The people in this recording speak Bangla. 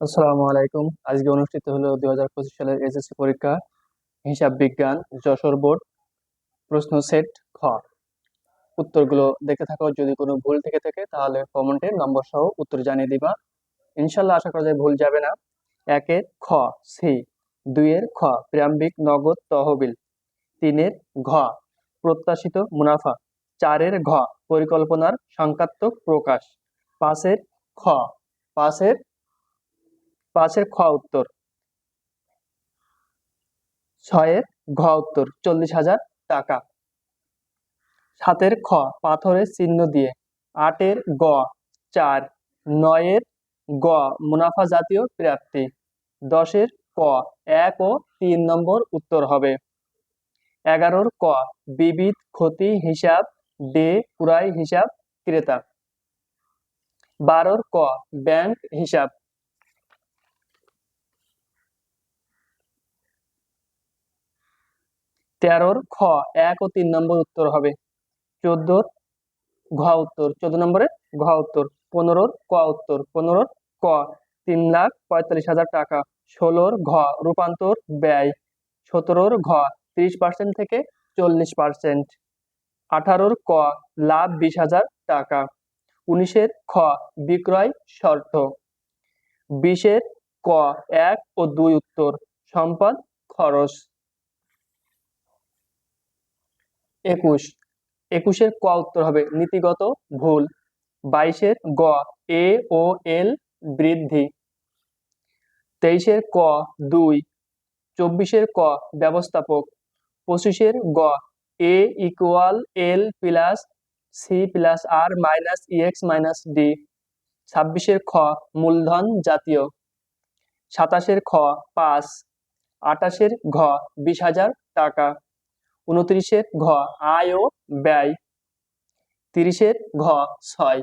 আসসালামু আলাইকুম। আজকে অনুষ্ঠিত হলো দুই হাজার পঁচিশ সালের এসএসসি পরীক্ষা, হিসাব বিজ্ঞান, যশোর বোর্ড, প্রশ্ন সেট খ। উত্তরগুলো দেখে থাকো, যদি কোনো ভুল থেকে থাকে তাহলে কমেন্টে নম্বর সহ উত্তর জানিয়ে দিবা। ইনশাল্লাহ আশা করা যায় ভুল যাবে না। একের খ, সি দুইয়ের খ, প্রারম্ভিক, নগদ, তহবিল। তিনের ঘ, প্রত্যাশিত মুনাফা। চারের ঘ, পরিকল্পনার সংখ্যাত্মক প্রকাশ। পাঁচের খ পাঁচের পাঁচের খ উত্তর। ছয়ের ঘ উত্তর, চল্লিশ হাজার টাকা। সাতের খ, পাথরের চিহ্ন দিয়ে। আটের গ, চার। নয়ের গ, মুনাফা জাতীয় প্রাপ্তি দশের ক, এক ও তিন নম্বর উত্তর হবে। এগারোর ক, বিবিধ ক্ষতি হিসাব, ডে পুরাই হিসাব, ক্রেতা। বারোর ক, ব্যাংক হিসাব। তেরোর খ, এক ও তিন নম্বর উত্তর হবে। চোদ্দোর ঘ উত্তর, চোদ্দ নম্বরের ঘ উত্তর, পনেরোর ক উত্তর, পনেরোর ক, তিন লাখ পঁয়তাল্লিশ হাজার টাকা, ষোলোর ঘ রূপান্তর ব্যয়, সতেরোর ঘ ত্রিশ পার্সেন্ট থেকে চল্লিশ পার্সেন্ট আঠারোর ক লাভ বিশ হাজার টাকা, উনিশের খ বিক্রয় শর্ত, বিশের ক এক ও দুই উত্তর, সম্পদ খরচ। একুশ। একুশের ক উত্তর হবে নীতিগত ভুল। বাইশের গ এ ও এল বৃদ্ধি। তেইশের ক দুই। চব্বিশের ক ব্যবস্থাপক। পঁচিশের গ A equal L plus C plus R minus EX minus D. ছাব্বিশের খ মূলধন জাতীয়। সাতাশের খ পাঁচ আটাশের ঘ বিশ হাজার টাকা। উনত্রিশের ঘ আয় ও ব্যয়। তিরিশের ঘ ছয়।